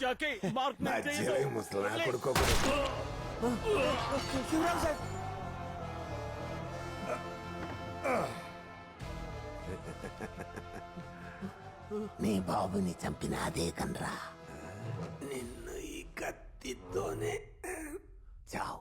Jackie మార్క్ని ఈ ముసలా వదిలేయ్. కొడుకోకూడదు శివరాం సార్. నీ బాబుని చంపిన అదే కనరా. నిన్ను ఈ కత్తితోనే. చావు.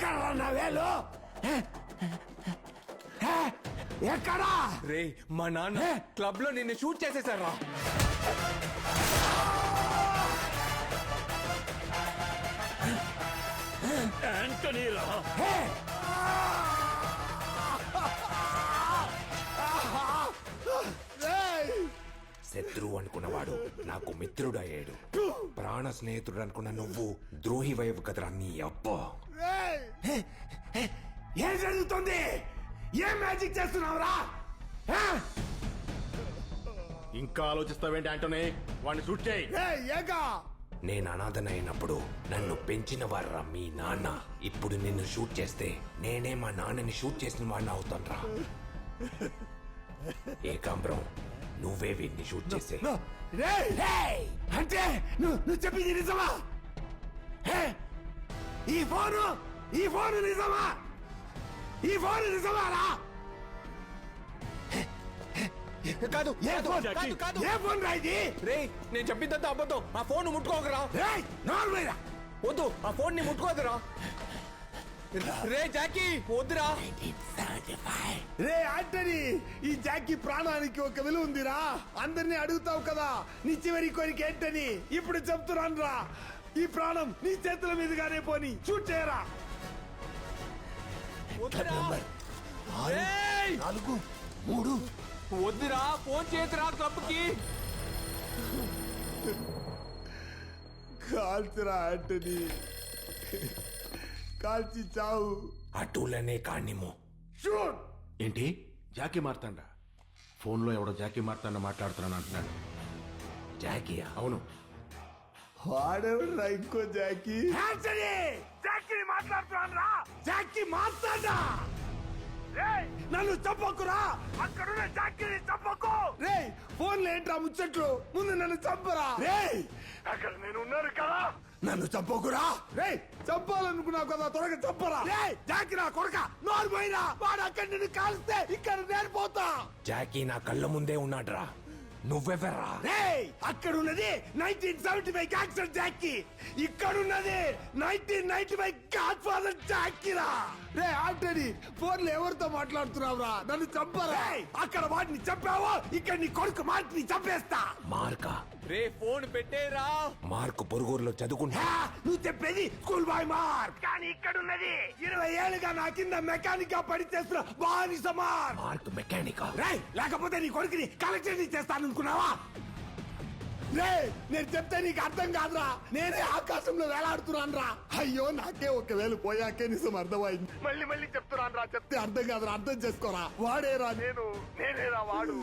ఎక్కడ నా వేలు? ఎక్కడా? రే మా నాన్న? క్లబ్లో నిన్ను షూట్ చేసేసారా యాంటనీ రా ఏ? శత్రువు అనుకున్నవాడు నాకు మిత్రుడు అయ్యాడు ప్రాణ స్నేహితుడు అనుకున్న నువ్వు ద్రోహి వైపు కదరా నీ అప్ప ఏం జరుగుతుంది? ఏం మ్యాజిక్ చేస్తున్నావురా? ఇంకా ఆలోచిస్తావేంటి ఆంటోనీ? వాడిని షూట్ చేయి. నేను అనాథనైనప్పుడు నన్ను పెంచిన వారా మీ నాన్న. ఇప్పుడు నిన్ను షూట్ చేస్తే నేనే మా నాన్నని షూట్ చేసిన వాడిని అవుతాన్రా. ఏకాంబరం నువ్వే వీడిని షూట్ చేసే. అంటే నువ్వు నువ్వు చెప్పింది నిజమా? హే? ఈ ఫోను ఈ ఫోను నిజమా? ఈ ఫోను నిజమారా కాదు ఏ ఫోన్? కాదు కాదు. ఏ ఫోన్ రా ఇది? రే నేను చెప్పిందంతా అబద్ధం. ఆ ఫోన్ ముట్టుకోకరా రేయ్, నోర్మీరా వద్దు ఆ ఫోన్ని ముట్టుకోదురా రే జాకీ వద్దురా. రే ఆంటనీ ఈ జాకీ ప్రాణానికి ఒక విలువ ఉందిరా. అందరినీ అడుగుతావు కదా నీ చివరి కోరిక ఏంటని. ఇప్పుడు చెప్తున్నాను రా. ఈ ప్రాణం నీ చేతుల మీదుగానే పోని. షూట్ చేయరా. వద్దురా ఆరు, రేయ్! నాలుగు మూడు. వద్దురా ఫోన్ చేతురా క్లబ్కి కాల్చురా ఆంటనీ. కాల్చి చావు. అటులనే కాణిము షూట్! ఏంటి? జాకీ మార్తాండా. ఫోన్లో ఎవడో జాకీ మార్తాండా మాట్లాడుతున్నాను అంటున్నాడు జాకియా? అవును. వాడెవడ్రా ఇంకో జాకీ? జాకీని మాట్లాడుతున్నాను రా! జాకీ మాట్లాడా రేయ్, నన్ను చంపకురా అక్కడున్న జాకీని చంపకు! రే ఫోన్ ఏంట్రా ముచ్చట్లు? ముందు నన్ను చంపరా? రేయ్! అక్కడ నేను ఉన్నాను కదా! నన్ను చంపకురా రే! చంపాలనుకున్నావు కదా త్వరగా చంపరా? రేయ్! జాకీ నా కొడక! నోరు పోయినా వాడు అక్కడి నిన్ను కాల్స్తే ఇక్కడ నేను పోతా! జాకీ నా కళ్ళ ముందే ఉన్నాడ్రా. నువ్వెవరా? అక్కడ ఉన్నది nineteen seventy five gangster Jackie. ఇక్కడ ఉన్నది nineteen ninety five God father జాకీరా. రే ఆంటనీ ఫోన్లో ఎవరితో మాట్లాడుతున్నావురా? నన్ను చంపరా? అక్కడ వాడిని చంపావో? ఇక్కడ నీ కొడుకు మార్క్ని చంపేస్తా. మార్కా. రే ఫోన్ పెట్టేరా మార్క్ పొరుగురులో చదువుకుంటా. నువ్వు చెప్పేది స్కూల్ బాయ్ మార్క్. కానీ ఇక్కడ ఉన్నది ఇరవై ఏళ్ళుగా నా కింద మెకానిక్గా పని చేస్తున్న బానిస మార్క్. మెకానిక్. లేకపోతే నీ కొడుకుని కలెక్టర్ చేస్తాననుకున్నావా? రే నేను చెప్తే నీకు అర్థం కాదురా నేనే ఆకాశంలో వేలాడుతున్నాను రా అయ్యో నాకే ఒకవేళ పోయాకే నిజం అర్థమైంది మళ్ళీ మళ్ళీ చెప్తున్నాను రా చెప్తే అర్థం కాదురా అర్థం చేసుకోరా వాడేరా నేను నేనేరా వాడు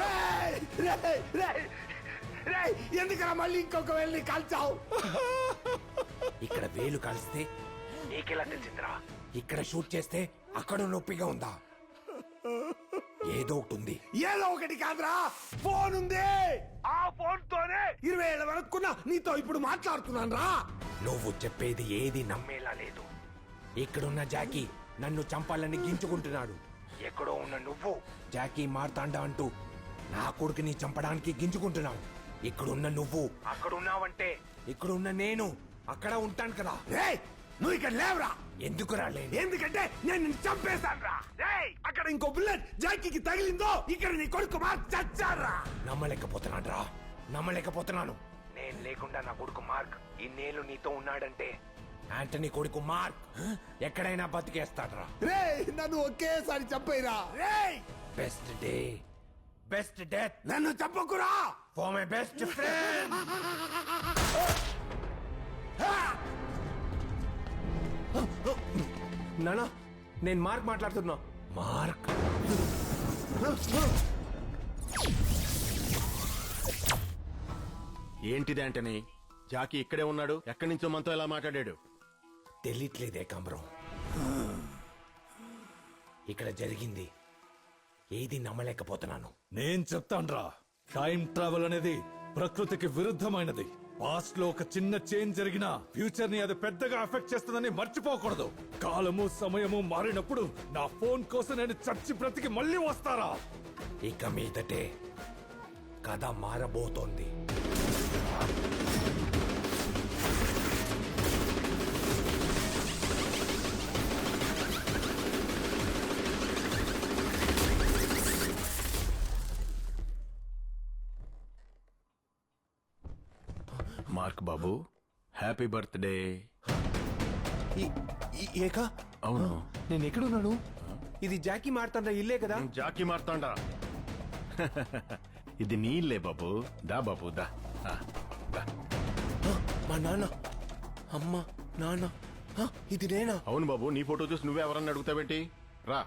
రేయ్! రేయ్! రేయ్! రేయ్! ఎందుకురా మళ్ళీ ఇంకొక వేలు కాల్చావు ఇక్కడ వేలు కాల్స్తే నీకెలా తెలిసిందిరా ఇక్కడ షూట్ చేస్తే అక్కడ నొప్పిగా ఉందా ఏదో ఒకటి ఉంది. ఏదో ఒకటి కాదురా. ఫోన్ ఉంది. ఆ ఫోన్ తోనే ఇరవై ఏళ్ళ వరకున్నా నీతో ఇప్పుడు మాట్లాడుతున్నాను రా నువ్వు చెప్పేది ఏది నమ్మేలా లేదు. ఇక్కడున్న జాకీ నన్ను చంపాలని గించుకుంటున్నాడు ఎక్కడో ఉన్న నువ్వు. జాకీ మార్తాండా అంటూ నా కొడుకుని చంపడానికి గింజుకుంటున్నావు. ఇక్కడున్న నువ్వు. అక్కడున్నావంటే. ఇక్కడున్న నేను అక్కడ ఉంటాను కదా. నువ్వు ఇక్కడ లేవురా. ఎందుకు రాలేదు ఎందుకంటే నేను నిన్ను చంపేశాను రా అక్కడ ఇంకో బుల్లెట్ జాకీకి తగిలిందో ఇక్కడ నీ కొడుకు మార్క్ చచ్చారా నమ్మలేకపోతున్నాను రా నమ్మలేకపోతున్నాను. నేను లేకుండా నా కొడుకు మార్క్ ఇన్నేళ్ళు నీతో ఉన్నాడంటే. యాంటనీ కొడుకు మార్క్ ఎక్కడైనా బతికేస్తాడ్రా. రే నన్ను ఒకేసారి చంపేరా బెస్ట్ డే. Best death. నన్ను చంపకురా! ఫర్ మై బెస్ట్ ఫ్రెండ్ నానా నేను మార్క్ మాట్లాడుతున్నా. మార్క్. ఏంటిది అంటని జాకీ ఇక్కడే ఉన్నాడు. ఎక్కడి నుంచో మనతో ఎలా మాట్లాడాడు? తెలియట్లేదే కమరం ఇక్కడ జరిగింది ఏది నమ్మలేకపోతున్నాను. నేను చెప్తాన్రా. టైం ట్రావెల్ అనేది ప్రకృతికి విరుద్ధమైనది. పాస్ట్లో ఒక చిన్న చేంజ్ జరిగినా ఫ్యూచర్ని అది పెద్దగా ఎఫెక్ట్ చేస్తుందని మర్చిపోకూడదు. కాలము సమయము మారినప్పుడు నా ఫోన్ కోసం నేను చచ్చి బ్రతికి మళ్ళీ వస్తారా? ఇక మీదటే. కథ మారబోతోంది. హ్యాపీ బర్త్డే ఏకా? అవును. నేను ఎక్కడున్నాను? ఇది జాకీ మారుతాండ్రా ఇల్లే కదా. జాకీ మారుతాండా ఇది నీ ఇల్లే బాబు. దా బాబు దా. మా నాన్న. అమ్మ నాన్న. ఇది నేనా? అవును బాబు నీ ఫోటో చూసి నువ్వే ఎవరన్నా అడుగుతావేంటి? రా.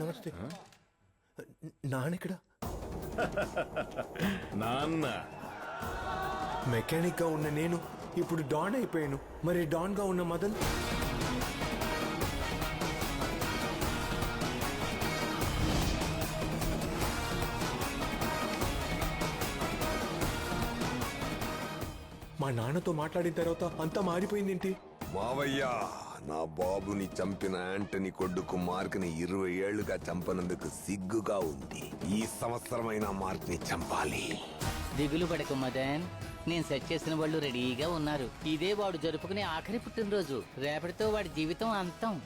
నమస్తే. నాన్నెక్కడ నాన్న. మెకానిక్గా ఉన్న నేను ఇప్పుడు డాన్ అయిపోయాను. మరి డాన్గా ఉన్న మదన్? మా నాన్నతో మాట్లాడిన తర్వాత అంతా మారిపోయిందేంటి? మావయ్య నా బాబుని చంపిన యాంటనీ కొడుకు మార్క్ని ఇరవై ఏళ్ళుగా చంపనందుకు సిగ్గుగా ఉంది. ఈ సంవత్సరమైన మార్క్ని చంపాలి. దిగులు పడకు మదన్. నేను సెట్ చేసిన వాళ్ళు రెడీగా ఉన్నారు. ఇదే వాడు జరుపుకునే ఆఖరి పుట్టినరోజు. రేపటితో వాడి జీవితం అంతం.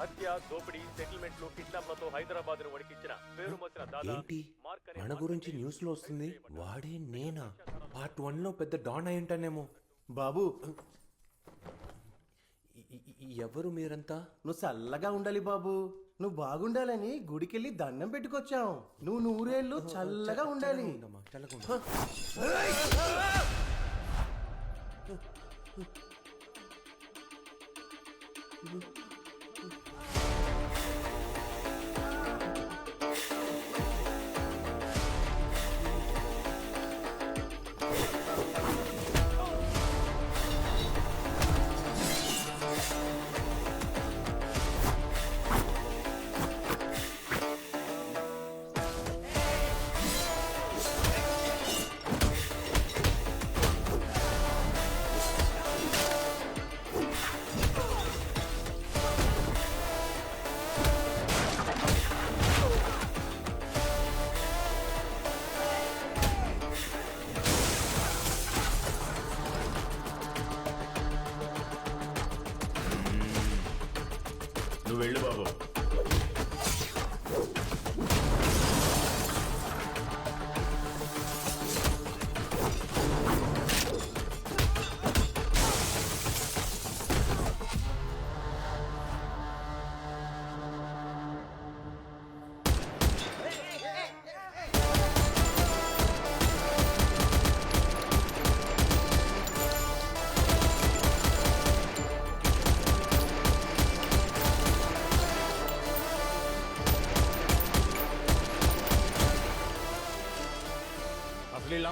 హత్య దోపిడీ సెటిల్మెంట్లు కిడ్నాప్లతో హైదరాబాద్ వణికించిన పేరు మోసిన దాదా ఏంటి? మన గురించి న్యూస్లో వస్తుంది? వాడే నేనా? పార్ట్ వన్లో పెద్ద డాన్ అయి ఉంటానేమో. బాబు. ఎ- ఎ- ఎవరు మీరంతా? నువ్వు చల్లగా ఉండాలి బాబు. నువ్వు బాగుండాలని గుడికెళ్ళి దండం పెట్టుకొచ్చాం నువ్వు నూరేళ్ళు చల్లగా ఉండాలి. ఉండమ్మా,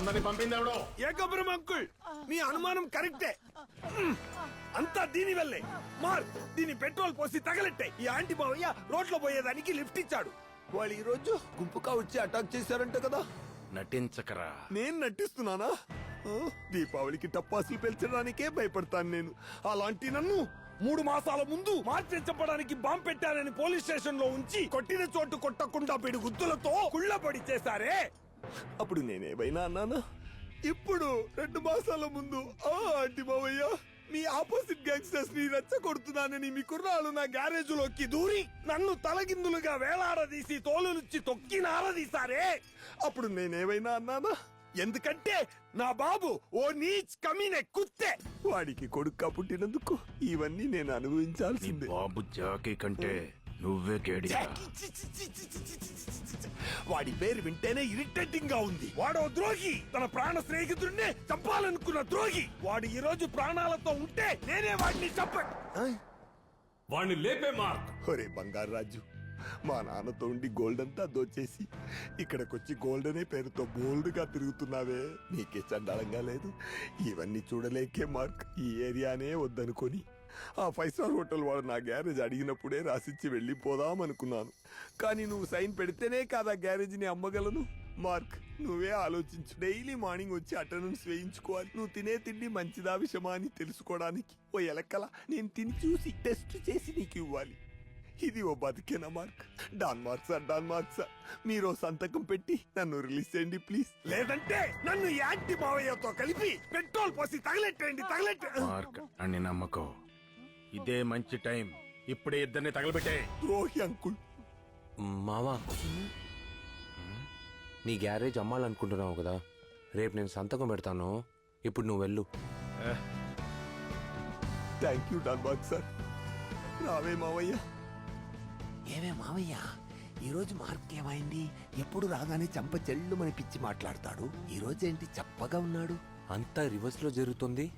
వీళ్ళందరినీ పంపింది ఎవడో? ఏకపురం అంకుల్ మీ అనుమానం కరెక్టే. అంతా దీని వల్లే. మార్ దీని పెట్రోల్ పోసి తగలెట్టే. ఈ ఆంటీ మావయ్య రోడ్లో పోయేదానికి లిఫ్ట్ ఇచ్చాడు. వాళ్ళు ఈ రోజు గుంపుగా వచ్చి అటాక్ చేశారంట కదా. నటించకరా. నేను నటిస్తున్నానా? ఆ, దీపావళికి టపాసులు పెంచడానికే భయపడతాను నేను. అలాంటి నన్ను మూడు మాసాల ముందు మార్చి చంపడానికి బాంబు పెట్టారని పోలీస్ స్టేషన్లో ఉంచి కొట్టిన చోటు కొట్టకుండా పిడి గుద్దులతో కుళ్ళబడి చేశారే. అప్పుడు నేనేమైనా అన్నానా? ఇప్పుడు రెండు మాసాల ముందు ఆ ఆంటీ మావయ్య మీ ఆపోజిట్ గ్యాంగ్స్టర్స్ని రెచ్చగొడుతున్నానని మీ కుర్రాళ్ళు నా గ్యారేజ్లోకి దూరి నన్ను తలగిందులుగా వేలాడదీసి తోలునుచ్చి తొక్కి నారదీశారే. అప్పుడు నేనేమైనా అన్నానా? ఎందుకంటే నా బాబు ఓ నీచ్ కమీనే కుత్తే. వాడికి కొడుక్క పుట్టినందుకు ఇవన్నీ నేను అనుభవించాల్సిందే. బాబు జాకీ కంటే నువ్వే కేడి వాడి పేరు వింటేనే ఇరిటేటింగ్గా ఉంది. వాడో ద్రోహి. తన ప్రాణ స్నేహితుడినే చంపాలనుకున్న ద్రోహి. వాడు ఈ రోజు ప్రాణాలతో ఉంటే నేనే వాడిని చంప వాణ్ణి లేపే మార్క్. ఒరే బంగారు రాజు మా నాన్నతో ఉండి గోల్డ్ అంతా దోచేసి ఇక్కడికొచ్చి గోల్డ్ అనే పేరుతో బోల్డ్గా తిరుగుతున్నావే. నీకే చండాలంగా లేదు. ఇవన్నీ చూడలేకే మార్క్. ఈ ఏరియానే వద్దనుకొని. ఆ ఫైవ్ స్టార్ హోటల్ వాడు నా గ్యారేజ్ అడిగినప్పుడే రాసిచ్చి వెళ్ళిపోదాం అనుకున్నాను కానీ నువ్వు సైన్ పెడితేనే కాదా గ్యారేజ్ని అమ్మగలను. మార్క్ నువ్వే ఆలోచించు. డైలీ మార్నింగ్ వచ్చి అటెండెన్స్ వేయించుకోవాలి. నువ్వు తినే తిండి మంచిదా విషమా అని తెలుసుకోవడానికి. ఓ ఎలక్కల నేను తిని చూసి టెస్ట్ చేసి నీకు ఇవ్వాలి. ఇది ఓ బతికేనా Mark? Don Mark sir don Mark sir. మీరు సంతకం పెట్టి నన్ను రిలీజ్ చేయండి ప్లీజ్. లేదంటే నన్ను యాంటీ మావయ్యతో కలిపి పెట్రోల్ పోసి తగలెట్టండి తగలెట్ట. మార్క్ నమ్మకం. ఇదే మంచి టైం. ఇప్పుడే ఇద్దరిని తగలబెట్టే. ద్రోహి అంకుల్. మావా నీ గ్యారేజ్ అమ్మాలనుకుంటున్నావు కదా. రేపు నేను సంతకం పెడతాను. ఇప్పుడు నువ్వు వెళ్ళు. Thank you don Mark sir రావే మావయ్య. ఏమే మావయ్య? ఈరోజు మార్క్ ఏమైంది? ఎప్పుడు రాగానే చంప చెల్లు మన పిచ్చి మాట్లాడతాడు. ఈరోజు ఏంటి చప్పగా ఉన్నాడు? అంతా రివర్స్లో జరుగుతుంది.